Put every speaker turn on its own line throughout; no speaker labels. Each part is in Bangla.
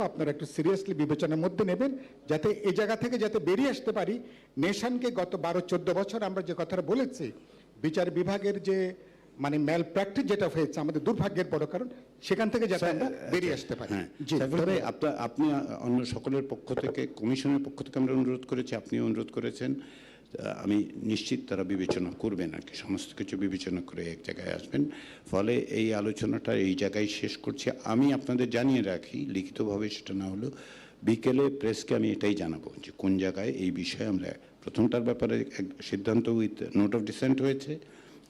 আপনারা একটু সিরিয়াসলি বিবেচনার মধ্যে নেবেন যাতে এই জায়গা থেকে যাতে বেরিয়ে আসতে পারি। নেশনকে গত বারো চোদ্দ বছর আমরা যে কথাটা বলেছি বিচার বিভাগের যে মানে ম্যাল প্র্যাকটিস যেটা হয়েছে আমাদের দুর্ভাগ্যের বড় কারণ সেখান থেকে যাতে আমরা বেরিয়ে আসতে পারি।
হ্যাঁ ভাই আপনার আপনি অন্য সকলের পক্ষ থেকে কমিশনের পক্ষ থেকে আমরা অনুরোধ করেছি আপনিও অনুরোধ করেছেন। আমি নিশ্চিত তারা বিবেচনা করবেন আর কি, সমস্ত কিছু বিবেচনা করে এক জায়গায় আসবেন। ফলে এই আলোচনাটা এই জায়গায় শেষ করছি। আমি আপনাদের জানিয়ে রাখি, লিখিতভাবে সেটা না হলো বিকেলে প্রেসকে আমি এটাই জানাব যে কোন জায়গায় এই বিষয়ে আমরা, প্রথমটার ব্যাপারে এক সিদ্ধান্ত উইথ নোট অফ ডিসেন্ট হয়েছে,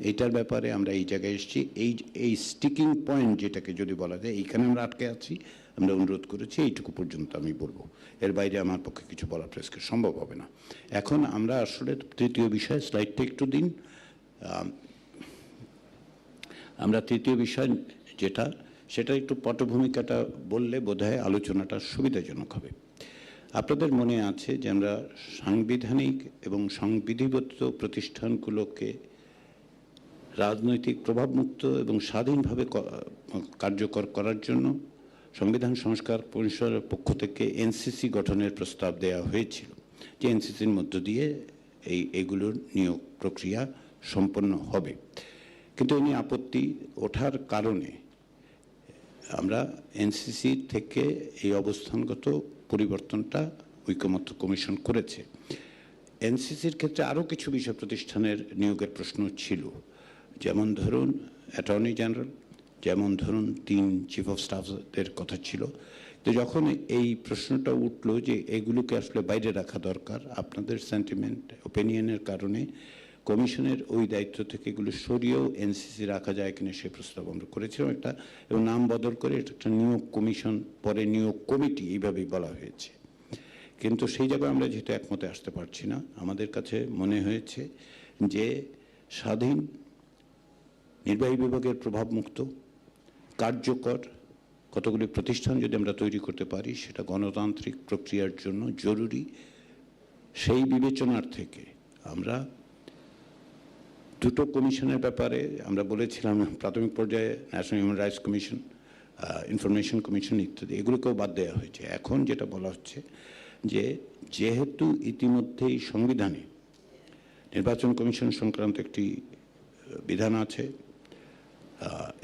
এইটার ব্যাপারে আমরা এই জায়গায় এসেছি। এই এই স্টিকিং পয়েন্ট যেটাকে যদি বলা যায়, এইখানে আমরা আটকে আছি। আমরা অনুরোধ করেছি, এইটুকু পর্যন্ত আমি বলব। এর বাইরে আমার পক্ষে কিছু বলা প্রেসকে সম্ভব হবে না। এখন আমরা আসলে তৃতীয় বিষয় স্লাইডটা একটু দিন। আমরা তৃতীয় বিষয় যেটা, সেটা একটু পটভূমিকাটা বললে বোধহয় আলোচনাটা সুবিধাজনক হবে। আপনাদের মনে আছে যে আমরা সাংবিধানিক এবং সংবিধিবদ্ধ প্রতিষ্ঠানগুলোকে রাজনৈতিক প্রভাবমুক্ত এবং স্বাধীনভাবে কার্যকর করার জন্য সংবিধান সংস্কার পরিষদের পক্ষ থেকে এনসিসি গঠনের প্রস্তাব দেওয়া হয়েছিল যে এনসিসির মধ্য দিয়ে এই, এগুলোর নিয়োগ প্রক্রিয়া সম্পন্ন হবে। কিন্তু এ নিয়ে আপত্তি ওঠার কারণে আমরা এনসিসি থেকে এই অবস্থানগত পরিবর্তনটা ঐকমত্য কমিশন করেছে। এনসিসির ক্ষেত্রে আরও কিছু বিষয় প্রতিষ্ঠানের নিয়োগের প্রশ্ন ছিল। যেমন ধরুন, অ্যাটর্নি জেনারেল যেমন ধরুন তিন চিফ অফ স্টাফদের কথা ছিল, তো যখন এই প্রশ্নটা উঠল যে এগুলোকে আসলে বাইরে রাখা দরকার, আপনাদের সেন্টিমেন্ট ওপিনিয়নের কারণে কমিশনের ওই দায়িত্ব থেকে এগুলো সরিয়েও এনসিসি রাখা যায় কিনা সে প্রস্তাব আমরা করেছিলাম একটা, এবং নাম বদল করে এটা একটা নিয়োগ কমিশন, পরে নিয়োগ কমিটি এইভাবেই বলা হয়েছে। কিন্তু সেই জায়গায় আমরা যেহেতু একমতে আসতে পারছি না, আমাদের কাছে মনে হয়েছে যে স্বাধীন নির্বাহী বিভাগের প্রভাবমুক্ত কার্যকর কতগুলি প্রতিষ্ঠান যদি আমরা তৈরি করতে পারি, সেটা গণতান্ত্রিক প্রক্রিয়ার জন্য জরুরি। সেই বিবেচনার থেকে আমরা দুটো কমিশনের ব্যাপারে আমরা বলেছিলাম, প্রাথমিক পর্যায়ে national human rights commission information commission ইত্যাদি, এগুলোকেও বাদ দেওয়া হয়েছে। এখন যেটা বলা হচ্ছে যে যেহেতু ইতিমধ্যেই সংবিধানে নির্বাচন কমিশন সংক্রান্ত একটি বিধান আছে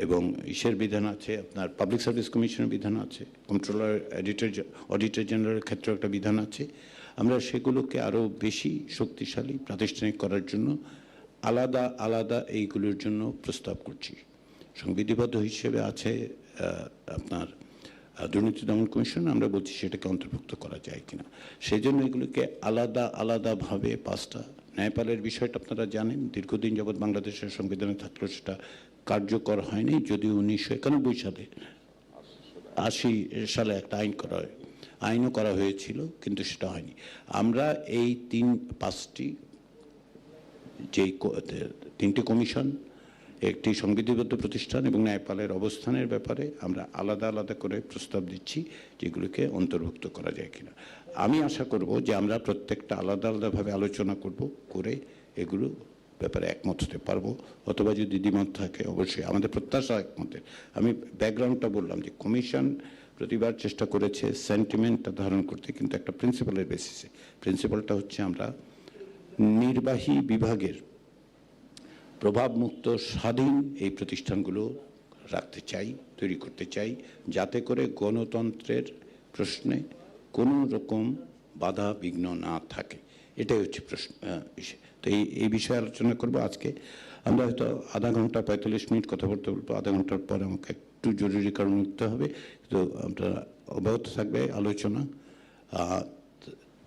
এবং ইসের বিধান আছে, আপনার পাবলিক সার্ভিস কমিশনের বিধান আছে কন্ট্রোলার এডিটর অডিটর জেনারেলের ক্ষেত্রে একটা বিধান আছে। আমরা সেগুলোকে আরও বেশি শক্তিশালী, প্রাতিষ্ঠানিক করার জন্য আলাদা আলাদা এইগুলোর জন্য প্রস্তাব করছি। সংবিধিবদ্ধ হিসেবে আছে আপনার দুর্নীতি দমন কমিশন, আমরা বলছি সেটাকে অন্তর্ভুক্ত করা যায় কিনা। সেই জন্য এগুলোকে আলাদা, আলাদাভাবে পাঁচটা, ন্যায়পালের বিষয়টা আপনারা জানেন, দীর্ঘদিন যাবৎ বাংলাদেশের সংবিধানে থাকলেও সেটা কার্যকর হয়নি যদিও উনিশশো একানব্বই সালে আশি সালে একটা আইন করা হয়। আইনও করা হয়েছিল, কিন্তু সেটা হয়নি। আমরা এই তিন, পাঁচটি যেই তিনটি কমিশন, একটি সংবিধিবদ্ধ প্রতিষ্ঠান এবং ন্যায়পালের অবস্থানের ব্যাপারে আমরা আলাদা আলাদা করে প্রস্তাব দিচ্ছি যেগুলোকে অন্তর্ভুক্ত করা যায় কিনা। আমি আশা করব যে আমরা প্রত্যেকটা আলাদা আলাদাভাবে আলোচনা করব, করে এগুলো ব্যাপারে একমত হতে পারব, অথবা যদি দ্বিমত থাকে অবশ্যই। আমাদের প্রত্যাশা একমতের আমি ব্যাকগ্রাউন্ডটা বললাম যে কমিশন প্রতিবার চেষ্টা করেছে সেন্টিমেন্টটা ধারণ করতে, কিন্তু একটা প্রিন্সিপালের বেসিসে প্রিন্সিপালটা হচ্ছে আমরা নির্বাহী বিভাগের প্রভাবমুক্ত স্বাধীন এই প্রতিষ্ঠানগুলো রাখতে চাই, তৈরি করতে চাই, যাতে করে গণতন্ত্রের প্রশ্নে কোনো রকম বাধা বিঘ্ন না থাকে। এটাই হচ্ছে প্রশ্ন। তো এই এই বিষয়ে আলোচনা করব। আজকে আমরা হয়তো আধা ঘণ্টা পঁয়তাল্লিশ মিনিট কথা বলতে বলব, আধা ঘণ্টার পর আমাকে একটু জরুরি কারণ উঠতে হবে। তো আপনারা অব্যাহত থাকবে আলোচনা।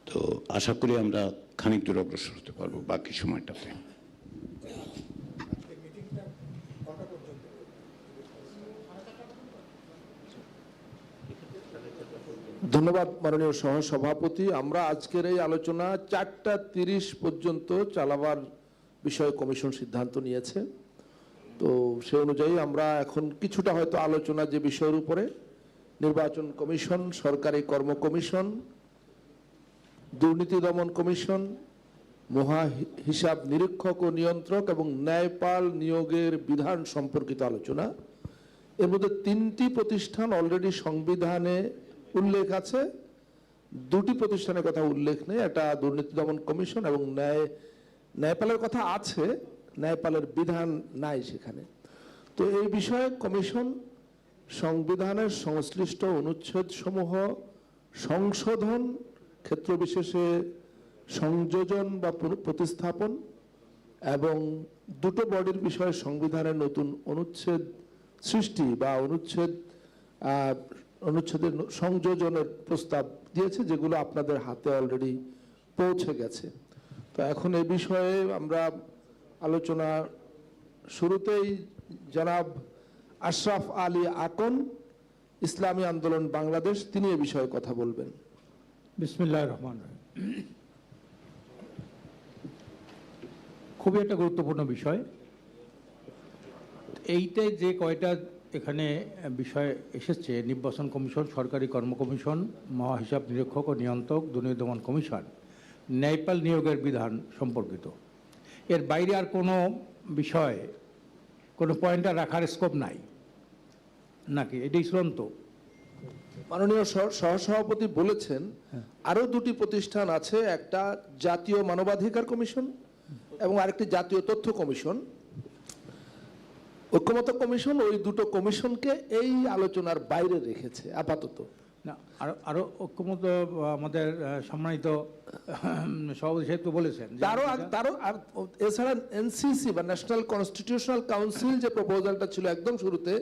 তো আশা করি আমরা খানিক দূর অগ্রসর হতে পারব বাকি সময়টাতে।
ধন্যবাদ মাননীয় সহসভাপতি। আমরা আজকের এই আলোচনা চারটা তিরিশ পর্যন্ত চালাবার বিষয়ে কমিশন সিদ্ধান্ত নিয়েছে। তো সে অনুযায়ী আমরা এখন কিছুটা হয়তো আলোচনা যে বিষয়ের উপরে, নির্বাচন কমিশন, সরকারি কর্ম কমিশন, দুর্নীতি দমন কমিশন, মহা হিসাব নিরীক্ষক ও নিয়ন্ত্রক এবং ন্যায়পাল নিয়োগের বিধান সম্পর্কিত আলোচনা। এর মধ্যে তিনটি প্রতিষ্ঠান অলরেডি সংবিধানে উল্লেখ আছে। দুটি প্রতিষ্ঠানের কথা উল্লেখ নেই। একটা দুর্নীতি দমন কমিশন এবং ন্যায়, ন্যায়পালের কথা আছে। ন্যায়পালের বিধান নাই সেখানে। তো এই বিষয়ে কমিশন সংবিধানের সংশ্লিষ্ট অনুচ্ছেদ সমূহ সংশোধন, ক্ষেত্র বিশেষে সংযোজন বা প্রতিস্থাপন এবং দুটো বডির বিষয়ে সংবিধানের নতুন অনুচ্ছেদ সৃষ্টি বা অনুচ্ছেদ অনুচ্ছেদের সংযোজনের প্রস্তাব দিয়েছে, যেগুলো আপনাদের হাতে অলরেডি পৌঁছে গেছে। তো এখন এ বিষয়ে আমরা আলোচনা শুরুতেই জনাব আশরাফ আলী আকন, ইসলামী আন্দোলন বাংলাদেশ, তিনি এ বিষয়ে কথা বলবেন।
বিসমিল্লাহ রহমান রহিম। খুবই একটা গুরুত্বপূর্ণ বিষয়। এইটাই যে কয়টা এখানে বিষয় এসেছে নির্বাচন কমিশন সরকারি কর্ম কমিশন মহাহিসাব নিরীক্ষক ও নিয়ন্ত্রক দুর্নীতি দমন কমিশন ন্যায়পাল নিয়োগের বিধান সম্পর্কিত। এর বাইরে আর কোনো বিষয় কোনো পয়েন্টটা রাখার স্কোপ নাই। নাকি? এটাই চূড়ান্ত।
মাননীয় সহসভাপতি বলেছেন আরও দুটি প্রতিষ্ঠান আছে একটা জাতীয় মানবাধিকার কমিশন এবং আরেকটি জাতীয় তথ্য কমিশন। ঐক্যমত কমিশন ওই দুটো কমিশনকে এই আলোচনার বাইরে রেখেছে আপাতত।
না আরও আরও ঐক্যমত আমাদের সম্মানিত সভাপতি সাহেব বলেছেন
তারও তারও আর এছাড়া এনসিসি বা ন্যাশনাল কনস্টিটিউশনাল কাউন্সিল যে প্রপোজালটা ছিল একদম শুরুতে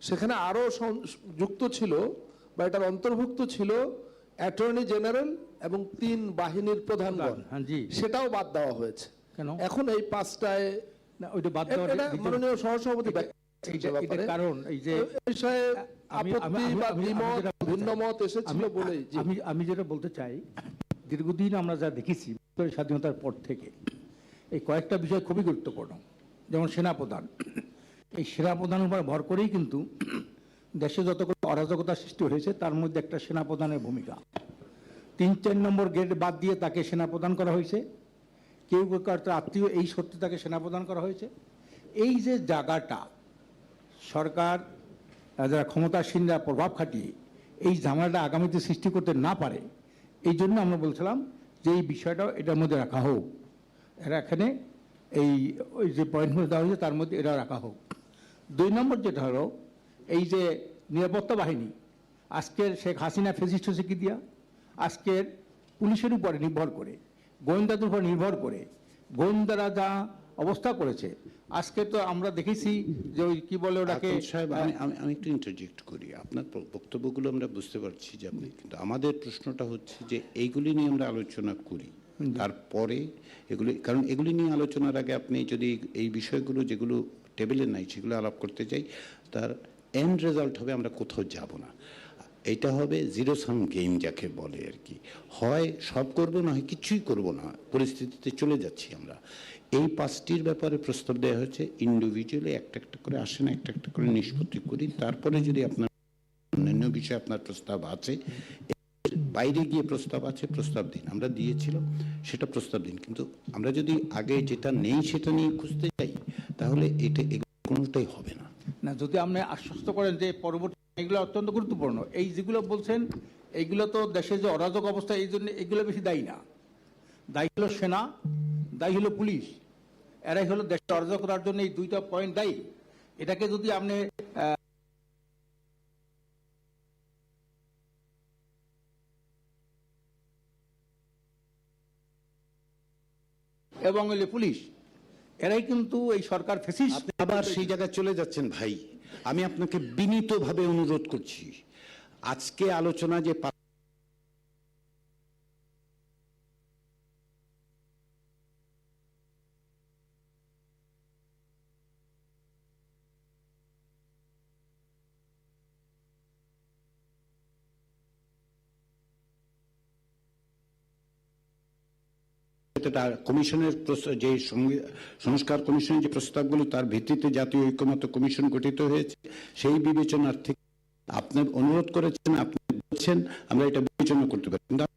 সেখানে আরও সং- যুক্ত ছিল বা এটার অন্তর্ভুক্ত ছিল অ্যাটর্নি জেনারেল এবং তিন বাহিনীর প্রধানগণ।
হ্যাঁ জি।
সেটাও বাদ দেওয়া হয়েছে।
কেন?
এখন এই পাঁচটায়
না ওইটা বাদ
মাননীয় সহসভাপতি।
কারণ এই যে
বিষয়ে
আমি-
আপত্তি বা
আমি- আমি
দ্বিমত
যেটা বলতে চাই-
এসেছিল বলেই
আমি আমি যেটা বলতে চাই দীর্ঘদিন আমরা যা দেখেছি স্বাধীনতার পর থেকে এই কয়েকটা বিষয় খুবই গুরুত্বপূর্ণ। যেমন সেনাপ্রধান। এই সেনাপ্রধানের উপর ভর করেই কিন্তু দেশে যতগুলো অরাজকতা সৃষ্টি হয়েছে তার মধ্যে একটা সেনাপ্রধানের ভূমিকা। তিন চার নম্বর গেট বাদ দিয়ে তাকে সেনাপ্রদান করা হয়েছে। কেউ কেউ কার তার আত্মীয় এই সত্যি তাকে সেনাপ্রদান করা হয়েছে। এই যে জায়গাটা, সরকার যারা ক্ষমতাসীনরা প্রভাব খাটিয়ে এই ঝামেলাটা আগামীতে সৃষ্টি করতে না পারে, এই জন্য আমরা বলছিলাম যে এই বিষয়টাও এটার মধ্যে রাখা হোক। এরা এখানে এই, ওই যে পয়েন্টগুলো দেওয়া হয়েছে, তার মধ্যে এটা রাখা হোক। দুই নম্বর যেটা হলো, এই যে নিরাপত্তা বাহিনী, আজকের শেখ হাসিনা ফেসিস্ট হচ্ছে কি দিয়া? আজকের পুলিশের উপরে নির্ভর করে। গোয়েন্দাদের উপর নির্ভর করে। গোয়েন্দারা যা অবস্থা করেছে। আজকে তো আমরা দেখেছি যে ওই কি বলে ওটাকে
সাহেব আমি আমি- আমি একটু ইন্টারজেক্ট করি। আপনার বক্তব্যগুলো আমরা বুঝতে পারছি যে আপনি কিন্তু আমাদের প্রশ্নটা হচ্ছে যে এইগুলি নিয়ে আমরা আলোচনা করি। তারপরে এগুলি কারণ এগুলি নিয়ে আলোচনার আগে আপনি যদি এই বিষয়গুলো যেগুলো টেবিলে নাই সেগুলো আলাপ করতে চাই তার এন্ড রেজাল্ট হবে আমরা কোথাও যাব না। এটা হবে জিরো সাম গেম যাকে বলে আর কি। হয় সব করব, না হয় কিছুই করব না। পরিস্থিতিতে চলে যাচ্ছি আমরা। এই পাঁচটির ব্যাপারে প্রস্তাব দেওয়া হয়েছে। ইন্ডিভিজুয়ালি একটা একটা করে আসেন একটা একটা করে নিষ্পত্তি করি। তারপরে যদি আপনার অন্যান্য বিষয়ে আপনার প্রস্তাব আছে বাইরে গিয়ে প্রস্তাব আছে, প্রস্তাব দিন। আমরা দিয়েছিলাম সেটা প্রস্তাব দিন। কিন্তু আমরা যদি আগে যেটা নেই, সেটা নিয়ে খুঁজতে যাই, তাহলে এটা কোনোটাই হবে না।
না, যদি আপনি আশ্বস্ত করেন যে পরবর্তী এগুলো অত্যন্ত গুরুত্বপূর্ণ। এই যেগুলো বলছেন, এইগুলো তো দেশের যে অরাজক অবস্থা, এই জন্য এগুলো বেশি দায়ী না। দায়ী হলো সেনা, দায়ী হলো পুলিশ। এরাই হলো দেশের অরাজকতার জন্য এই দুইটা পয়েন্ট দায়ী। এটাকে যদি আপনি এবং পুলিশ, এরাই কিন্তু এই সরকার ফেসিস
আবার সেই জায়গায় চলে যাচ্ছেন ভাই। আমি আপনাকে বিনীতভাবে অনুরোধ করছি। আজকে আলোচনা যে পা- তার কমিশনের যে সংস্কার কমিশনের যে প্রস্তাবগুলো, তার ভিত্তিতে জাতীয় ঐক্যমত কমিশন গঠিত হয়েছে, সেই বিবেচনার থেকে আপনি অনুরোধ করেছেন, আপনি বলছেন, আমরা এটা বিবেচনা করতে পারি।